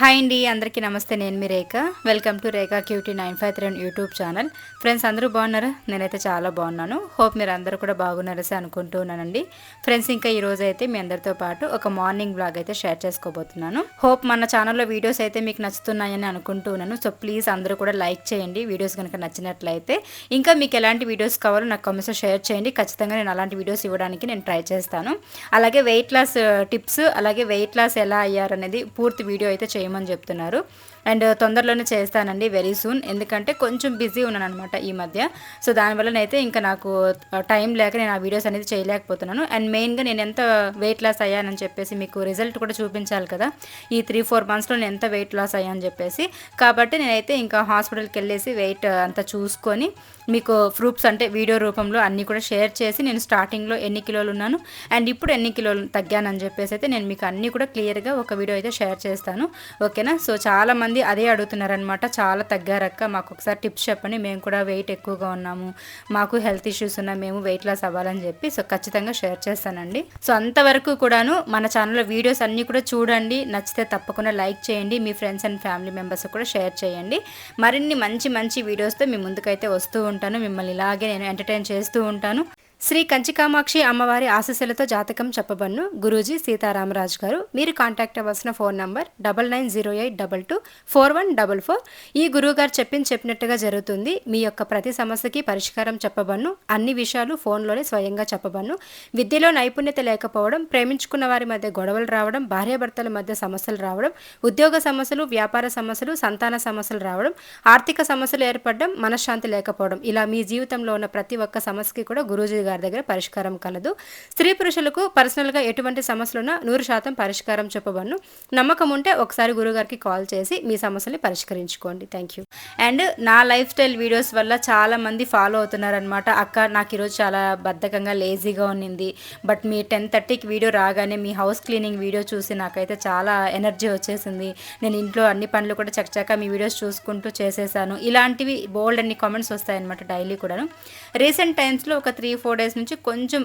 Hi అండి అందరికీ నమస్తే. నేను మీ Rekha. Welcome to Rekha cutie nine five three YouTube channel friends అందరూ బాగున్నారా? నేనైతే చాలా బాగున్నాను. హోప్ మీరు అందరూ కూడా బాగున్నారసి అనుకుంటున్నానండి. ఫ్రెండ్స్ ఇంకా ఈ రోజు అయితే మీ అందరితో పాటు ఒక మార్నింగ్ బ్లాగ్ అయితే షేర్ చేసుకోబోతున్నాను. హోప్ మన ఛానల్లో వీడియోస్ అయితే మీకు నచ్చుతున్నాయని అనుకుంటున్నాను. సో ప్లీజ్ అందరూ కూడా లైక్ చేయండి. వీడియోస్ కనుక నచ్చినట్లయితే ఇంకా మీకు ఎలాంటి వీడియోస్ కావాలో నాకు కమెంట్స్లో షేర్ చేయండి. ఖచ్చితంగా నేను అలాంటి వీడియోస్ ఇవ్వడానికి నేను ట్రై చేస్తాను. అలాగే వెయిట్ లాస్ టిప్స్ అలాగే వెయిట్ లాస్ ఎలా అయ్యారనేది పూర్తి వీడియో అయితే చేయమని చెప్తున్నారు. అండ్ తొందరలోనే చేస్తానండి వెరీ సూన్. ఎందుకంటే కొంచెం బిజీ ఉన్నాను అనమాట ఈ మధ్య. సో దానివల్లనైతే ఇంకా నాకు టైం లేక నేను ఆ వీడియోస్ అనేది చేయలేకపోతున్నాను. అండ్ మెయిన్గా నేను ఎంత వెయిట్ లాస్ అయ్యానని చెప్పేసి మీకు రిజల్ట్ కూడా చూపించాలి కదా. ఈ త్రీ ఫోర్ మంత్స్లో నేను ఎంత వెయిట్ లాస్ అయ్యానని చెప్పేసి. కాబట్టి నేనైతే ఇంకా హాస్పిటల్కి వెళ్ళేసి వెయిట్ అంతా చూసుకొని మీకు ప్రూఫ్స్ అంటే వీడియో రూపంలో అన్నీ కూడా షేర్ చేసి నేను స్టార్టింగ్లో ఎన్ని కిలోలు ఉన్నాను అండ్ ఇప్పుడు ఎన్ని కిలోలు తగ్గానని చెప్పేసి అయితే నేను మీకు అన్నీ కూడా క్లియర్గా ఒక వీడియో అయితే షేర్ చేస్తాను. ఓకేనా? సో చాలామంది అదే అడుగుతున్నారనమాట చాలా తగ్గారక్క మాకు ఒకసారి టిప్స్ చెప్పండి. మేము కూడా వెయిట్ ఎక్కువగా ఉన్నాము. మాకు హెల్త్ ఇష్యూస్ ఉన్నాయి మేము వెయిట్ లాస్ అవ్వాలని చెప్పి సో ఖచ్చితంగా షేర్ చేస్తానండి. సో అంతవరకు కూడాను మన ఛానల్లో వీడియోస్ అన్నీ కూడా చూడండి. నచ్చితే తప్పకుండా లైక్ చేయండి. మీ ఫ్రెండ్స్ అండ్ ఫ్యామిలీ మెంబర్స్ కూడా షేర్ చేయండి. మరిన్ని మంచి మంచి వీడియోస్తో మీ ముందుకైతే వస్తూ ఉంటాను. మిమ్మల్ని ఇలాగే నేను ఎంటర్టైన్ చేస్తూ ఉంటాను. శ్రీ కంచికామాక్షి అమ్మవారి ఆశీస్సులతో జాతకం చెప్పబన్ను గురూజీ సీతారామరాజు గారు మీరు కాంటాక్ట్ అవ్వాల్సిన phone number double nine zero eight double two four one double four. ఈ గురువుగారు చెప్పింది చెప్పినట్టుగా జరుగుతుంది. మీ యొక్క ప్రతి సమస్యకి పరిష్కారం చెప్పబన్ను అన్ని విషయాలు ఫోన్లోనే స్వయంగా చెప్పబన్ను విద్యలో నైపుణ్యత లేకపోవడం ప్రేమించుకున్న వారి మధ్య గొడవలు రావడం భార్యాభర్తల మధ్య సమస్యలు రావడం ఉద్యోగ సమస్యలు వ్యాపార సమస్యలు సంతాన సమస్యలు రావడం ఆర్థిక సమస్యలు ఏర్పడడం మనశ్శాంతి లేకపోవడం ఇలా మీ జీవితంలో ఉన్న ప్రతి ఒక్క సమస్యకి కూడా గురూజీ గారి దగ్గర పరిష్కారం కలదు. స్త్రీ పురుషులకు పర్సనల్గా ఎటువంటి సమస్యలున్నా నూరు శాతం పరిష్కారం చెప్పబడును. నమ్మకం ఉంటే ఒకసారి గురుగారికి కాల్ చేసి మీ సమస్యని పరిష్కరించుకోండి. Thank you. అండ్ నా లైఫ్ స్టైల్ వీడియోస్ వల్ల చాలా మంది ఫాలో అవుతున్నారనమాట అక్క నాకు ఈరోజు చాలా బద్ధకంగా లేజీగా ఉన్నింది. బట్ మీ టెన్ థర్టీకి వీడియో రాగానే మీ హౌస్ క్లీనింగ్ వీడియో చూసి నాకైతే చాలా ఎనర్జీ వచ్చేసింది. నేను ఇంట్లో అన్ని పనులు కూడా చక్కచక్క మీ వీడియోస్ చూసుకుంటూ చేసేసాను. ఇలాంటివి బోల్డ్ అన్ని కామెంట్స్ వస్తాయన్నమాట డైలీ కూడాను. రీసెంట్ టైమ్స్లో ఒక త్రీ ఫోర్ డేస్ నుంచి కొంచెం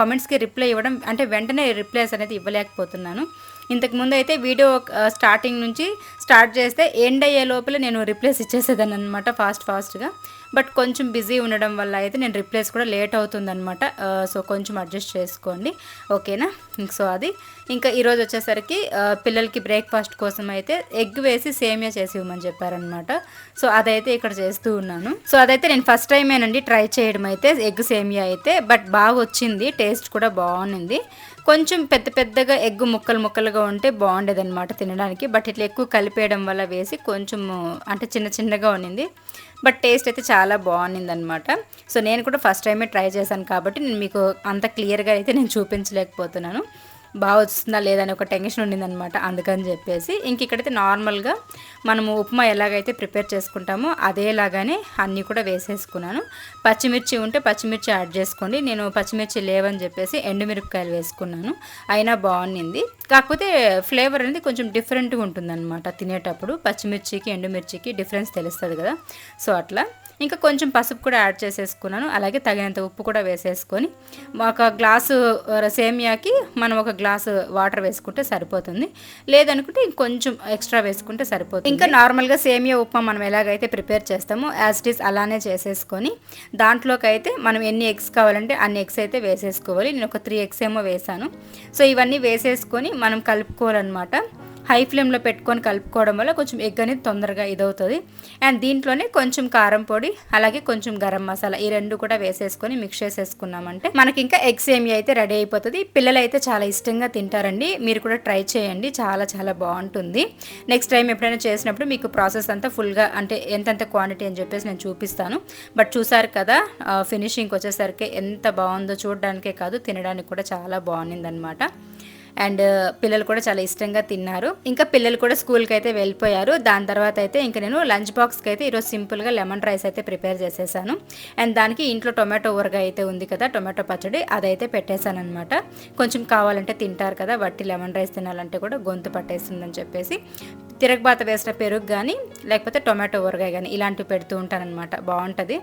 కమెంట్స్కి రిప్లై ఇవ్వడం అంటే వెంటనే రిప్లైస్ అనేది ఇవ్వలేకపోతున్నాను. ఇంతకుముందు అయితే వీడియో స్టార్టింగ్ నుంచి స్టార్ట్ చేస్తే ఎండ్ అయ్యే లోపల నేను రిప్లేస్ ఇచ్చేసేదాన్ని అనమాట ఫాస్ట్ ఫాస్ట్గా బట్ కొంచెం బిజీ ఉండడం వల్ల అయితే నేను రిప్లేస్ కూడా లేట్ అవుతుందనమాట సో కొంచెం అడ్జస్ట్ చేసుకోండి. ఓకేనా? సో అది. ఇంకా ఈరోజు వచ్చేసరికి పిల్లలకి బ్రేక్ఫాస్ట్ కోసం అయితే ఎగ్ వేసి సేమియా చేసి ఇవ్వమని చెప్పారనమాట సో అదైతే ఇక్కడ చేస్తూ ఉన్నాను. సో అదైతే నేను ఫస్ట్ టైమేనండి ట్రై చేయడం అయితే ఎగ్ సేమియా అయితే. బట్ బాగా వచ్చింది. టేస్ట్ కూడా బాగుంది. కొంచెం పెద్ద పెద్దగా ఎగ్ ముక్కలు ముక్కలుగా ఉంటే బాగుండేది అనమాట తినడానికి. బట్ ఇట్లా ఎక్కువ కలిపేయడం వల్ల వేసి కొంచెం అంటే చిన్న చిన్నగా ఉన్నింది. బట్ టేస్ట్ అయితే చాలా బాగుంది అనమాట సో నేను కూడా ఫస్ట్ టైమే ట్రై చేశాను కాబట్టి నేను మీకు అంత క్లియర్గా అయితే నేను చూపించలేకపోతున్నాను. బాగా వస్తుందా లేదని ఒక టెన్షన్ ఉండిందనమాట అందుకని చెప్పేసి ఇంక ఇక్కడైతే నార్మల్గా మనము ఉప్మా ఎలాగైతే ప్రిపేర్ చేసుకుంటామో అదేలాగానే అన్నీ కూడా వేసేసుకున్నాను. పచ్చిమిర్చి ఉంటే పచ్చిమిర్చి యాడ్ చేసుకోండి. నేను పచ్చిమిర్చి లేవని చెప్పేసి ఎండుమిరపకాయలు వేసుకున్నాను. అయినా బాగుంది కాకపోతే ఫ్లేవర్ అనేది కొంచెం డిఫరెంట్గా ఉంటుందన్నమాట తినేటప్పుడు. పచ్చిమిర్చికి ఎండుమిర్చికి డిఫరెన్స్ తెలుస్తుంది కదా. సో అట్లా. ఇంకా కొంచెం పసుపు కూడా యాడ్ చేసేసుకున్నాను. అలాగే తగినంత ఉప్పు కూడా వేసేసుకొని ఒక గ్లాసు సేమియాకి మనం ఒక గ్లాసు వాటర్ వేసుకుంటే సరిపోతుంది. లేదనుకుంటే ఇంకొంచెం ఎక్స్ట్రా వేసుకుంటే సరిపోతుంది. ఇంకా నార్మల్గా సేమియా ఉప్మా మనం ఎలాగైతే ప్రిపేర్ చేస్తామో యాజ్ ఇట్ ఈస్ అలానే చేసేసుకొని దాంట్లోకి అయితే మనం ఎన్ని ఎగ్స్ కావాలంటే అన్ని ఎగ్స్ అయితే వేసేసుకోవాలి. నేను ఒక త్రీ ఎగ్స్ ఏమో వేసాను సో ఇవన్నీ వేసేసుకొని మనం కలుపుకోవాలన్నమాట. హై ఫ్లేమ్లో పెట్టుకొని కలుపుకోవడం వల్ల కొంచెం ఎగ్ అనేది తొందరగా ఇదవుతుంది. అండ్ దీంట్లోనే కొంచెం కారం పొడి అలాగే కొంచెం గరం మసాలా ఈ రెండు కూడా వేసేసుకొని మిక్స్ చేసేసుకున్నామంటే మనకి ఇంకా ఎగ్ సేమి అయితే రెడీ అయిపోతుంది. పిల్లలు అయితే చాలా ఇష్టంగా తింటారండి. మీరు కూడా ట్రై చేయండి. చాలా చాలా బాగుంటుంది. నెక్స్ట్ టైం ఎప్పుడైనా చేసినప్పుడు మీకు ప్రాసెస్ అంతా ఫుల్గా అంటే ఎంతెంత క్వాంటిటీ అని చెప్పేసి నేను చూపిస్తాను. బట్ చూసారు కదా ఫినిషింగ్ వచ్చేసరికి ఎంత బాగుందో చూడడానికే కాదు తినడానికి కూడా చాలా బాగుంది అనమాట అండ్ పిల్లలు కూడా చాలా ఇష్టంగా తిన్నారు. ఇంకా పిల్లలు కూడా స్కూల్కి అయితే వెళ్ళిపోయారు. దాని తర్వాత అయితే ఇంకా నేను లంచ్ బాక్స్కి అయితే ఈరోజు సింపుల్గా లెమన్ రైస్ అయితే ప్రిపేర్ చేసేసాను. అండ్ దానికి ఇంట్లో టొమాటో ఊరగా అయితే ఉంది కదా టొమాటో పచ్చడి అదైతే పెట్టేశాను అనమాట కొంచెం కావాలంటే తింటారు కదా వట్టి లెమన్ రైస్ తినాలంటే కూడా గొంతు పట్టేస్తుందని చెప్పేసి. తిరగబాత వేసిన పెరుగు కానీ లేకపోతే టొమాటో ఊరగాయ కానీ ఇలాంటివి పెడుతూ ఉంటానన్నమాట. బాగుంటుంది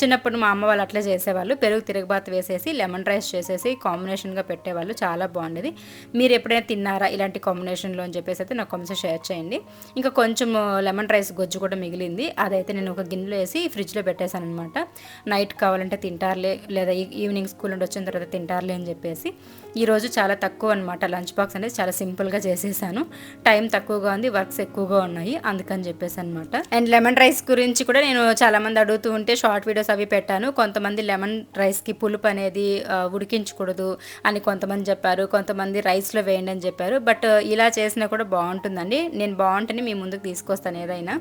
చిన్నప్పుడు మా అమ్మ వాళ్ళు అట్లే చేసేవాళ్ళు. పెరుగు తిరగబాత వేసేసి లెమన్ రైస్ చేసేసి కాంబినేషన్గా పెట్టేవాళ్ళు. చాలా బాగుండేది మీరు ఎప్పుడైనా తిన్నారా ఇలాంటి కాంబినేషన్లో అని చెప్పేసి అయితే నాకు కొంచెం షేర్ చేయండి. ఇంకా కొంచెం లెమన్ రైస్ గొజ్జు కూడా మిగిలింది. అదైతే నేను ఒక గిన్నెలో వేసి ఫ్రిడ్జ్లో పెట్టేశాను అనమాట నైట్ కావాలంటే తింటారులే లేదా ఈవినింగ్ స్కూల్ నుండి వచ్చిన తర్వాత తింటారులే అని చెప్పేసి. ఈరోజు చాలా తక్కువ అనమాట లంచ్ బాక్స్ అనేది చాలా సింపుల్గా చేసేసాను. టైం తక్కువగా ఉంది. వర్క్స్ ఎక్కువగా ఉన్నాయి. అందుకని చెప్పేసి అనమాట అండ్ లెమన్ రైస్ గురించి కూడా నేను చాలా మంది అడుగుతూ ఉంటే షార్ట్ వీడియోస్ అవి పెట్టాను. కొంతమంది లెమన్ రైస్కి పులుపు అనేది ఉడికించకూడదు అని కొంతమంది చెప్పారు. కొంతమంది రైస్లో వేయండి అని చెప్పారు. బట్ ఇలా చేసినా కూడా బాగుంటుందండి. నేను బాగుంటుంది మీ ముందుకు తీసుకొస్తాను ఏదైనా.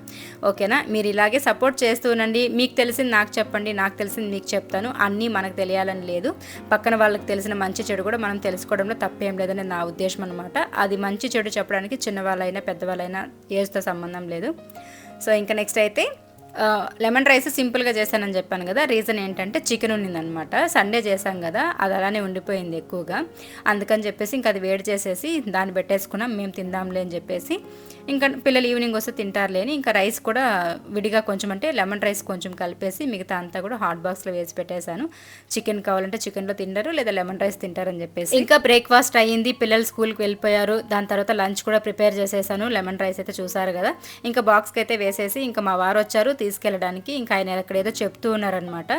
ఓకేనా? మీరు ఇలాగే సపోర్ట్ చేస్తూ ఉండండి. మీకు తెలిసింది నాకు చెప్పండి. నాకు తెలిసింది మీకు చెప్తాను. అన్నీ మనకు తెలియాలని లేదు. పక్కన వాళ్ళకి తెలిసిన మంచి చెడు కూడా మనం తెలుసుకోవడంలో తప్పేం లేదని నా ఉద్దేశం అనమాట అది మంచి చెడు చెప్పడానికి చిన్నవాళ్ళైనా పెద్దవాళ్ళైనా ఏజ్తో సంబంధం లేదు. సో ఇంకా నెక్స్ట్ అయితే లెమన్ రైస్ సింపుల్గా చేశానని చెప్పాను కదా రీజన్ ఏంటంటే చికెన్ ఉన్నిందనమాట. సండే చేశాం కదా అది అలానే ఉండిపోయింది ఎక్కువగా. అందుకని చెప్పేసి ఇంకా అది వేడి చేసేసి దాన్ని పెట్టేసుకున్నాం మేము తిందాంలే అని చెప్పేసి. ఇంకా పిల్లలు ఈవినింగ్ వస్తే తింటారులే అని ఇంకా రైస్ కూడా విడిగా కొంచెం అంటే లెమన్ రైస్ కొంచెం కలిపేసి మిగతా అంతా కూడా హాట్ బాక్స్లో వేసి పెట్టేశాను. చికెన్ కావాలంటే చికెన్లో తింటారు లేదా లెమన్ రైస్ తింటారని చెప్పేసి. ఇంకా బ్రేక్ఫాస్ట్ అయ్యింది పిల్లలు స్కూల్కి వెళ్ళిపోయారు దాని తర్వాత లంచ్ కూడా ప్రిపేర్ చేసేసాను లెమన్ రైస్ అయితే చూసారు కదా. ఇంకా బాక్స్కి అయితే వేసేసి ఇంకా మా వారు వచ్చారు తీసుకెళ్ళడానికి ఇంకా ఆయన అక్కడ ఏదో చెప్తూ ఉన్నారనమాట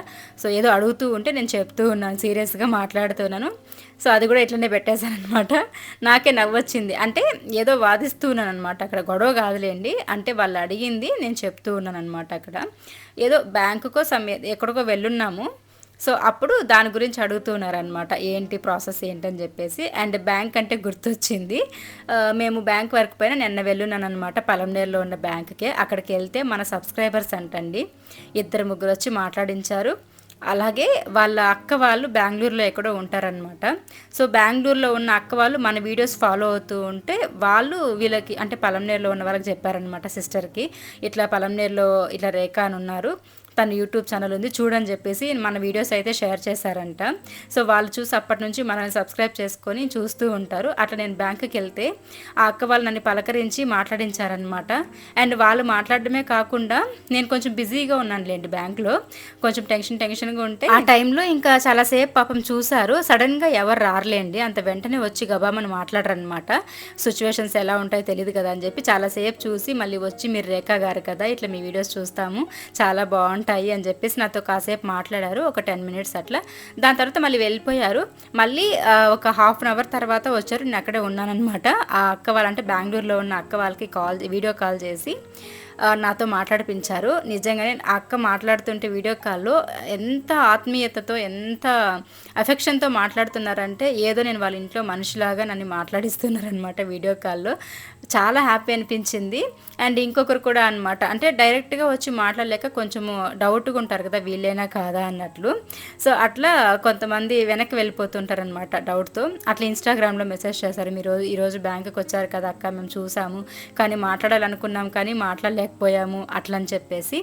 సో ఏదో అడుగుతూ ఉంటే నేను చెప్తూ ఉన్నాను సీరియస్గా మాట్లాడుతున్నాను సో అది కూడా ఇట్లనే పెట్టేశానమాట నాకే నవ్వొచ్చింది. అంటే ఏదో వాదిస్తూ ఉన్నాను అనమాట అక్కడ గొడవ కాదులేండి. అంటే వాళ్ళు అడిగింది నేను చెప్తూ ఉన్నాను అనమాట అక్కడ. ఏదో బ్యాంకుకో సమ్ ఎక్కడికో వెళ్ళున్నాము. సో అప్పుడు దాని గురించి అడుగుతున్నారనమాట ఏంటి ప్రాసెస్ ఏంటని చెప్పేసి. అండ్ బ్యాంక్ అంటే గుర్తొచ్చింది. మేము బ్యాంక్ వర్క్ పైన నిన్న వెళ్ళున్నాను అనమాట పలంనేరులో ఉన్న బ్యాంక్కే. అక్కడికి వెళ్తే మన సబ్స్క్రైబర్స్ అంటండి. ఇద్దరు ముగ్గురు వచ్చి మాట్లాడించారు. అలాగే వాళ్ళ అక్క వాళ్ళు బెంగళూరులో ఎక్కడో ఉంటారనమాట సో బెంగళూరులో ఉన్న అక్క వాళ్ళు మన వీడియోస్ ఫాలో అవుతూ ఉంటే వాళ్ళు వీళ్ళకి అంటే పలంనేరులో ఉన్న వాళ్ళకి చెప్పారనమాట సిస్టర్కి. ఇట్లా పలంనేరులో ఇట్లా రేఖ అని ఉన్నారు. తన యూట్యూబ్ ఛానల్ ఉంది చూడని చెప్పేసి మన వీడియోస్ అయితే షేర్ చేశారంట. సో వాళ్ళు చూసి అప్పటి నుంచి మనల్ని సబ్స్క్రైబ్ చేసుకొని చూస్తూ ఉంటారు. అట్లా నేను బ్యాంకుకి వెళ్తే ఆ అక్క వాళ్ళు నన్ను పలకరించి మాట్లాడించారనమాట అండ్ వాళ్ళు మాట్లాడడమే కాకుండా నేను కొంచెం బిజీగా ఉన్నానులేండి బ్యాంక్లో. కొంచెం టెన్షన్ టెన్షన్గా ఉంటే ఆ టైంలో ఇంకా చాలాసేపు పాపం చూశారు. సడన్గా ఎవరు రారులేండి. అంత వెంటనే వచ్చి గబామని మాట్లాడరనమాట సిచ్యువేషన్స్ ఎలా ఉంటాయో తెలియదు కదా అని చెప్పి చాలాసేపు చూసి మళ్ళీ వచ్చి మీరు రేఖా గారు కదా ఇట్లా మీ వీడియోస్ చూస్తాము. చాలా బాగుంటుంది ఉంటాయి అని చెప్పేసి నాతో కాసేపు మాట్లాడారు ఒక టెన్ మినిట్స్ అట్లా. దాని తర్వాత మళ్ళీ వెళ్ళిపోయారు. మళ్ళీ ఒక హాఫ్ అన్ అవర్ తర్వాత వచ్చారు నేను అక్కడే ఉన్నానన్నమాట. ఆ అక్క వాళ్ళంటే బెంగళూరులో ఉన్న అక్క వాళ్ళకి కాల్ వీడియో కాల్ చేసి నాతో మాట్లాడిపించారు. నిజంగానే అక్క మాట్లాడుతుంటే వీడియో కాల్లో ఎంత ఆత్మీయతతో ఎంత అఫెక్షన్తో మాట్లాడుతున్నారంటే ఏదో నేను వాళ్ళ ఇంట్లో మనిషిలాగా నన్ను మాట్లాడిస్తున్నారనమాట వీడియో కాల్లో. చాలా హ్యాపీ అనిపించింది. అండ్ ఇంకొకరు కూడా అనమాట అంటే డైరెక్ట్గా వచ్చి మాట్లాడలేక కొంచెము డౌట్గా ఉంటారు కదా వీళ్ళైనా కాదా అన్నట్లు. సో అట్లా కొంతమంది వెనక్కి వెళ్ళిపోతుంటారనమాట డౌట్తో అట్లా ఇన్స్టాగ్రామ్లో మెసేజ్ చేశారు. మీరు ఈరోజు బ్యాంకుకి వచ్చారు కదా అక్క మేము చూసాము. కానీ మాట్లాడాలనుకున్నాం కానీ మాట్లాడలేక రాలేకపోయాము అట్లని చెప్పేసి.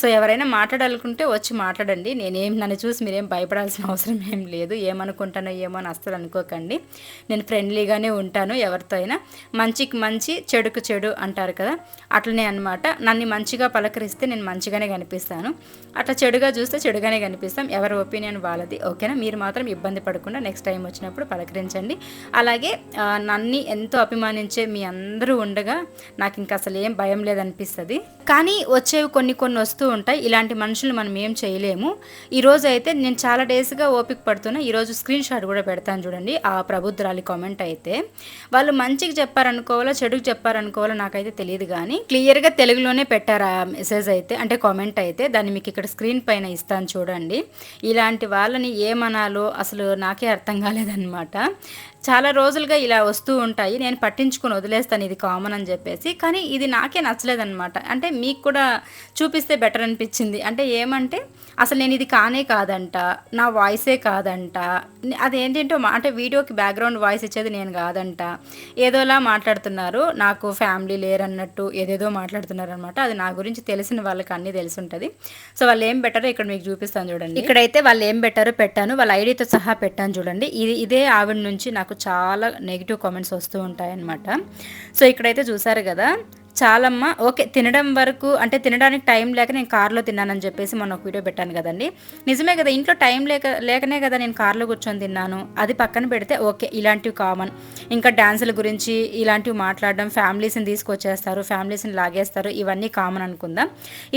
సో ఎవరైనా మాట్లాడాలనుకుంటే వచ్చి మాట్లాడండి. నేనేం నన్ను చూసి మీరేం భయపడాల్సిన అవసరం ఏం లేదు. ఏమనుకుంటానో ఏమో అని అస్సలు అనుకోకండి. నేను ఫ్రెండ్లీగానే ఉంటాను ఎవరితో అయినా. మంచికి మంచి చెడుకు చెడు అంటారు కదా. అట్లనే అనమాట నన్ను మంచిగా పలకరిస్తే నేను మంచిగానే కనిపిస్తాను. అట్లా చెడుగా చూస్తే చెడుగానే కనిపిస్తాం. ఎవరి ఒపీనియన్ వాళ్ళది. ఓకేనా? మీరు మాత్రం ఇబ్బంది పడకుండా నెక్స్ట్ టైం వచ్చినప్పుడు పలకరించండి. అలాగే నన్ను ఎంతో అభిమానించే మీ అందరూ ఉండగా నాకు ఇంకా అసలు ఏం భయం లేదనిపిస్తుంది. ఉంటుంది. కానీ వచ్చేవి కొన్ని కొన్ని వస్తూ ఉంటాయి. ఇలాంటి మనుషులు మనం ఏం చేయలేము. ఈరోజు అయితే నేను చాలా డేస్గా ఓపిక పడుతున్నా. ఈరోజు స్క్రీన్ షాట్ కూడా పెడతాను చూడండి. ఆ ప్రబుద్ధురాలి కామెంట్ అయితే. వాళ్ళు మంచికి చెప్పారనుకోవాలో చెడుకు చెప్పారనుకోవాలో నాకైతే తెలియదు కానీ క్లియర్గా తెలుగులోనే పెట్టారు ఆ మెసేజ్ అయితే అంటే కామెంట్ అయితే. దాన్ని మీకు ఇక్కడ స్క్రీన్ పైన ఇస్తాను చూడండి. ఇలాంటి వాళ్ళని ఏమనాలో అసలు నాకే అర్థం కాలేదన్నమాట. చాలా రోజులుగా ఇలా వస్తూ ఉంటాయి. నేను పట్టించుకొని వదిలేస్తాను ఇది కామన్ అని చెప్పేసి. కానీ ఇది నాకే నచ్చలేదన్నమాట. అంటే మీకు కూడా చూపిస్తే బెటర్ అనిపించింది. అంటే ఏమంటే అసలు నేను ఇది కానే కాదంట నా వాయిసే కాదంట. అదేంటంటే అంటే వీడియోకి బ్యాక్గ్రౌండ్ వాయిస్ ఇచ్చేది నేను కాదంట. ఏదోలా మాట్లాడుతున్నారు. నాకు ఫ్యామిలీ లేరన్నట్టు ఏదేదో మాట్లాడుతున్నారు అనమాట అది నా గురించి తెలిసిన వాళ్ళకి అన్నీ తెలిసి ఉంటుంది సో వాళ్ళు ఏం పెట్టారో ఇక్కడ మీకు చూపిస్తాను చూడండి. ఇక్కడైతే వాళ్ళు ఏం పెట్టారో పెట్టాను. వాళ్ళ ఐడితో సహా పెట్టాను చూడండి. ఇది ఇదే ఆవిడ నుంచి నాకు నాకు చాలా నెగిటివ్ కామెంట్స్ వస్తూ ఉంటాయన్నమాట. సో ఇక్కడైతే చూసారు కదా చాలమ్మ ఓకే తినడం వరకు అంటే తినడానికి టైం లేక నేను కార్లో తిన్నానని చెప్పేసి మొన్న ఒక వీడియో పెట్టాను కదండి. నిజమే కదా ఇంట్లో టైం లేక లేకనే కదా నేను కార్లో కూర్చొని తిన్నాను. అది పక్కన పెడితే ఓకే ఇలాంటివి కామన్ ఇంకా డ్యాన్సుల గురించి ఇలాంటివి మాట్లాడడం ఫ్యామిలీస్ని తీసుకొచ్చేస్తారు ఫ్యామిలీస్ని లాగేస్తారు ఇవన్నీ కామన్ అనుకుందాం.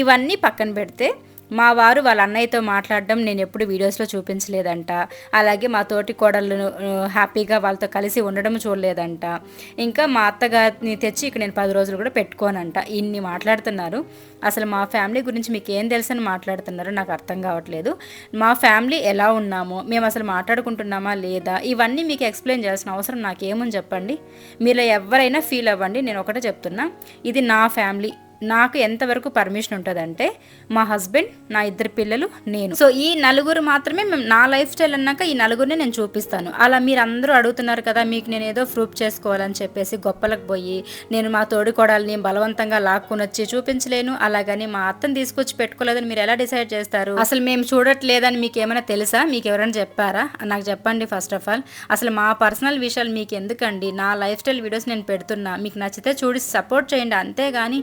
ఇవన్నీ పక్కన పెడితే మా వారు వాళ్ళ అన్నయ్యతో మాట్లాడడం నేను ఎప్పుడు వీడియోస్లో చూపించలేదంట. అలాగే మా తోటి కోడళ్ళను హ్యాపీగా వాళ్ళతో కలిసి ఉండడం చూడలేదంట. ఇంకా మా అత్తగారిని తెచ్చి ఇక్కడ నేను పది రోజులు కూడా పెట్టుకోనంట. ఇన్ని మాట్లాడుతున్నారు. అసలు మా ఫ్యామిలీ గురించి మీకు ఏం తెలుసని మాట్లాడుతున్నారో నాకు అర్థం కావట్లేదు. మా ఫ్యామిలీ ఎలా ఉన్నామో? మేము అసలు మాట్లాడుకుంటున్నామా లేదా? ఇవన్నీ మీకు ఎక్స్ప్లెయిన్ చేయాల్సిన అవసరం నాకేముంది చెప్పండి? మీలో ఎవరైనా ఫీల్ అవ్వండి నేను ఒకటే చెప్తున్నా. ఇది నా ఫ్యామిలీ. నాకు ఎంతవరకు పర్మిషన్ ఉంటుందంటే మా హస్బెండ్ నా ఇద్దరు పిల్లలు నేను. సో ఈ నలుగురు మాత్రమే మేము నా లైఫ్ స్టైల్ అన్నాక ఈ నలుగురిని నేను చూపిస్తాను. అలా మీరు అందరూ అడుగుతున్నారు కదా మీకు నేను ఏదో ప్రూఫ్ చేసుకోవాలని చెప్పేసి గొప్పలకు పోయి నేను మా తోడికోడల్ని బలవంతంగా లాక్కుని వచ్చి చూపించలేను అలాగని మా అత్తని తీసుకొచ్చి పెట్టుకోలేదని మీరు ఎలా డిసైడ్ చేస్తారు? అసలు మేము చూడట్లేదని మీకు ఏమైనా తెలుసా? మీకు ఎవరైనా చెప్పారా? నాకు చెప్పండి ఫస్ట్ ఆఫ్ ఆల్ అసలు మా పర్సనల్ విషయాలు మీకు ఎందుకండి? నా లైఫ్ స్టైల్ వీడియోస్ నేను పెడుతున్నా. మీకు నచ్చితే చూడి సపోర్ట్ చేయండి. అంతేగాని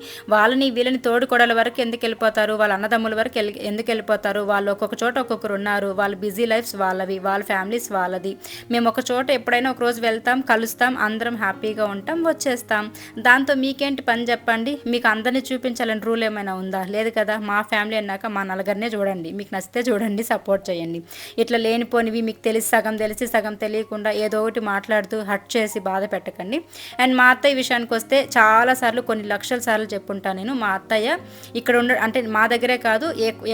వాళ్ళని వీళ్ళని తోడుకోడల వరకు ఎందుకు వెళ్ళిపోతారు? వాళ్ళ అన్నదమ్ముల వరకు ఎందుకు వెళ్ళిపోతారు? వాళ్ళు ఒక్కొక్క చోట ఒక్కొక్కరు ఉన్నారు. వాళ్ళ బిజీ లైఫ్స్ వాళ్ళవి వాళ్ళ ఫ్యామిలీస్ వాళ్ళది. మేము ఒక చోట ఎప్పుడైనా ఒక రోజు వెళ్తాం కలుస్తాం అందరం హ్యాపీగా ఉంటాం వచ్చేస్తాం. దాంతో మీకేంటి పని చెప్పండి? మీకు అందరినీ చూపించాలని రూల్ ఏమైనా ఉందా? లేదు కదా మా ఫ్యామిలీ అన్నాక మా నలుగురినే చూడండి. మీకు నచ్చితే చూడండి సపోర్ట్ చేయండి. ఇట్లా లేనిపోనివి మీకు తెలిసి సగం తెలిసి సగం తెలియకుండా ఏదో ఒకటి మాట్లాడుతూ హట్ చేసి బాధ పెట్టకండి. అండ్ మా అత్తయ్య విషయానికి వస్తే చాలాసార్లు కొన్ని లక్షల సార్లు ఉంటాను నేను మా అత్తయ్య. ఇక్కడ ఉండ అంటే మా దగ్గరే కాదు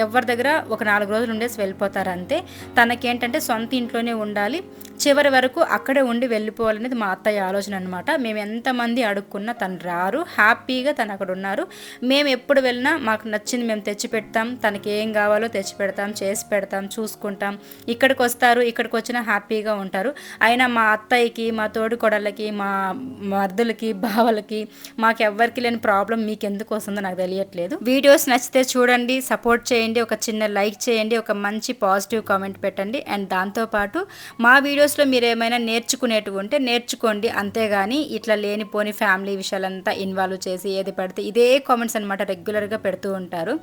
ఎవరి దగ్గర ఒక నాలుగు రోజులు ఉండేసి వెళ్ళిపోతారు అంతే. తనకేంటంటే సొంత ఇంట్లోనే ఉండాలి. చివరి వరకు అక్కడే ఉండి వెళ్ళిపోవాలనేది మా అత్తయ్య ఆలోచన అనమాట మేము ఎంతమంది అడుక్కున్నా తను రారు. హ్యాపీగా తను అక్కడ ఉన్నారు. మేము ఎప్పుడు వెళ్ళినా మాకు నచ్చింది మేము తెచ్చి పెడతాం. తనకి ఏం కావాలో తెచ్చి పెడతాం చేసి పెడతాం చూసుకుంటాం. ఇక్కడికి వస్తారు ఇక్కడికి వచ్చినా హ్యాపీగా ఉంటారు. అయినా మా అత్తయ్యకి మా తోడు కొడలకి మా మర్దులకి బావలకి మాకు ఎవ్వరికి లేని ప్రాబ్లం మీకు ఎందుకు వస్తుందో నాకు తెలియట్లేదు. వీడియోస్ నచ్చితే చూడండి సపోర్ట్ చేయండి ఒక చిన్న లైక్ చేయండి ఒక మంచి పాజిటివ్ కామెంట్ పెట్టండి. అండ్ దాంతోపాటు మా వీడియోస్లో మీరు ఏమైనా నేర్చుకునేటివి ఉంటే నేర్చుకోండి. అంతేగాని ఇట్లా లేనిపోని ఫ్యామిలీ విషయాలంతా ఇన్వాల్వ్ చేసి ఏది పడితే ఇదే కామెంట్స్ అనమాట రెగ్యులర్గా పెడుతూ ఉంటారు.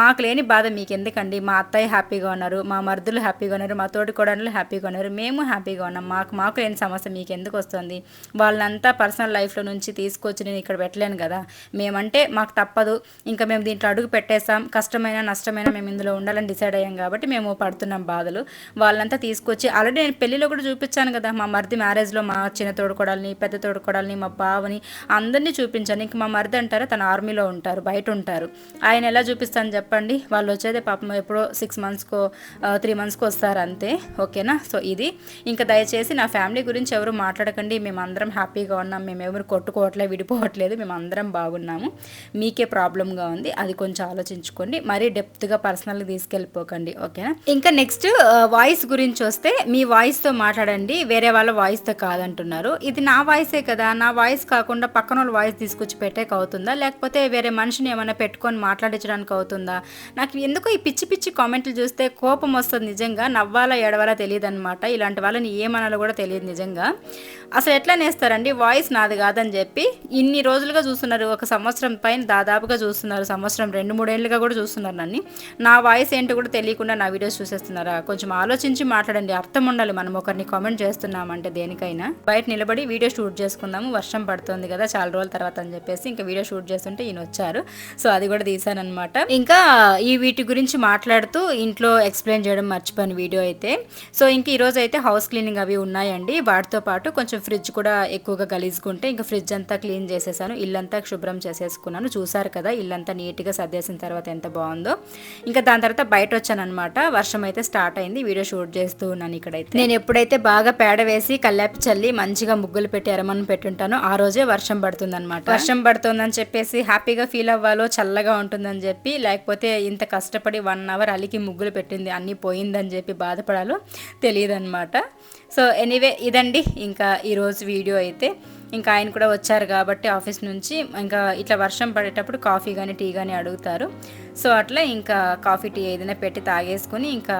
మాకు లేని బాధ మీకు ఎందుకండి మా అత్తయ్య హ్యాపీగా ఉన్నారు మా మర్దులు హ్యాపీగా ఉన్నారు మా తోటి కోడళ్ళు హ్యాపీగా ఉన్నారు మేము హ్యాపీగా ఉన్నాం. మాకు మాకు లేని సమస్య మీకు ఎందుకు వస్తుంది? వాళ్ళంతా పర్సనల్ లైఫ్లో నుంచి తీసుకొచ్చి నేను ఇక్కడ పెట్టలేను కదా. మేమంటే మాకు తప్పదు. ఇంకా మేము దీంట్లో అడుగు పెట్టేసాం కష్టమైన నష్టమైన మేము ఇందులో ఉండాలని డిసైడ్ అయ్యాం కాబట్టి మేము పడుతున్నాం బాధలు. వాళ్ళంతా తీసుకొచ్చి ఆల్రెడీ నేను పెళ్ళిలో కూడా చూపించాను కదా మా మరిది మ్యారేజ్లో మా చిన్న తోడుకోడాలని పెద్ద తోడుకోడాలని మా బావని అందరినీ చూపించాను. ఇంక మా మరిది అంటారా తన ఆర్మీలో ఉంటారు బయట ఉంటారు. ఆయన ఎలా చూపిస్తాను చెప్పండి? వాళ్ళు వచ్చేది పాపం ఎప్పుడో సిక్స్ మంత్స్కో త్రీ మంత్స్కో వస్తారు అంతే. ఓకేనా? సో ఇది. ఇంకా దయచేసి నా ఫ్యామిలీ గురించి ఎవరు మాట్లాడకండి. మేము అందరం హ్యాపీగా ఉన్నాం. మేము ఎవరు కొట్టుకోవట్లేదు విడిపోవట్లేదు. మేము అందరం బాగున్నాము. మీకే ప్రాబ్లంగా ఉంది అది కొంచెం ఆలోచించుకోండి. మరీ డెప్త్గా పర్సనల్గా తీసుకెళ్ళిపోకండి ఓకేనా? ఇంకా నెక్స్ట్ వాయిస్ గురించి వస్తే మీ వాయిస్తో మాట్లాడండి వేరే వాళ్ళ వాయిస్తో కాదంటున్నారు. ఇది నా వాయిసే కదా నా వాయిస్ కాకుండా పక్కన వాళ్ళ వాయిస్ తీసుకొచ్చి పెట్టేక అవుతుందా? లేకపోతే వేరే మనిషిని ఏమైనా పెట్టుకొని మాట్లాడించడానికి అవుతుందా? నాకు ఎందుకో ఈ పిచ్చి పిచ్చి కామెంట్లు చూస్తే కోపం వస్తుంది నిజంగా నవ్వాలా ఎడవాలా తెలియదు అనమాట ఇలాంటి వాళ్ళని ఏమనాలో కూడా తెలియదు నిజంగా. అసలు ఎట్లా నేస్తారండి? వాయిస్ నాది కాదని చెప్పి ఇన్ని రోజులుగా చూస్తున్నారు ఒక సంవత్సరం పైన దాదాపుగా చూస్తున్నారు సంవత్సరం రెండు మూడేళ్ళుగా కూడా చూస్తున్నారు నన్ను. నా వాయిస్ ఏంటో కూడా తెలియకుండా నా వీడియోస్ చూసేస్తున్నారా? కొంచెం ఆలోచించి మాట్లాడండి అర్థం ఉండాలి. మనం ఒకరిని కామెంట్ చేస్తున్నామంటే దేనికైనా. బయట నిలబడి వీడియో షూట్ చేసుకుందాము వర్షం పడుతుంది కదా చాలా రోజుల తర్వాత అని చెప్పేసి ఇంకా వీడియో షూట్ చేస్తుంటే ఈయన వచ్చారు. సో అది కూడా తీసానమాట ఇంకా ఈ వీటి గురించి మాట్లాడుతూ ఇంట్లో ఎక్స్ప్లెయిన్ చేయడం మర్చిపోయాను వీడియో అయితే. సో ఇంక ఈరోజు అయితే హౌస్ క్లీనింగ్ అవి ఉన్నాయండి. వాటితో పాటు కొంచెం ఫ్రిడ్జ్ కూడా ఎక్కువగా గలీజుకుంటే ఇంకా ఫ్రిడ్జ్ అంతా క్లీన్ చేసేసాను ఇల్లంతా శుభ్రం చేసేసుకున్నాను. చూసారు కదా ఇల్లంతా నీట్గా సర్దేసిన తర్వాత ఎంత బాగుందో. ఇంకా దాని తర్వాత బయట వచ్చానమాట వర్షం అయితే స్టార్ట్ అయింది. వీడియో షూట్ చేస్తూ ఉన్నాను ఇక్కడైతే. నేను ఎప్పుడైతే బాగా పేడ వేసి కల్లాపి చల్లి మంచిగా ముగ్గులు పెట్టి ఎరమని పెట్టుంటానో ఆ రోజే వర్షం పడుతుంది అనమాట వర్షం పడుతుందని చెప్పేసి హ్యాపీగా ఫీల్ అవ్వాలో చల్లగా ఉంటుందని చెప్పి లేకపోతే ఇంత కష్టపడి వన్ అవర్ అలికి ముగ్గులు పెట్టింది అన్నీ పోయిందని చెప్పి బాధపడాలో తెలియదు అనమాట సో ఎనీవే ఇదండి. ఇంకా ఈరోజు వీడియో అయితే. ఇంకా ఆయన కూడా వచ్చారు కాబట్టి ఆఫీస్ నుంచి. ఇంకా ఇట్లా వర్షం పడేటప్పుడు కాఫీ కానీ టీ కానీ అడుగుతారు. సో అట్లా ఇంకా కాఫీ టీ ఏదైనా పెట్టి తాగేసుకొని ఇంకా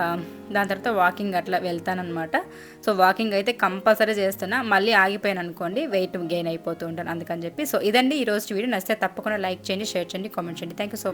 దాని తర్వాత వాకింగ్ అట్లా వెళ్తానమాట సో వాకింగ్ అయితే కంపల్సరీ చేస్తున్నా. మళ్ళీ ఆగిపోయాను అనుకోండి వెయిట్ గెయిన్ అయిపోతూ ఉంటాను అందుకని చెప్పి. సో ఇదండి ఈరోజు వీడియో. నచ్చితే తప్పకుండా లైక్ చేయండి షేర్ చేయండి కామెంట్ చేయండి. Thank you so much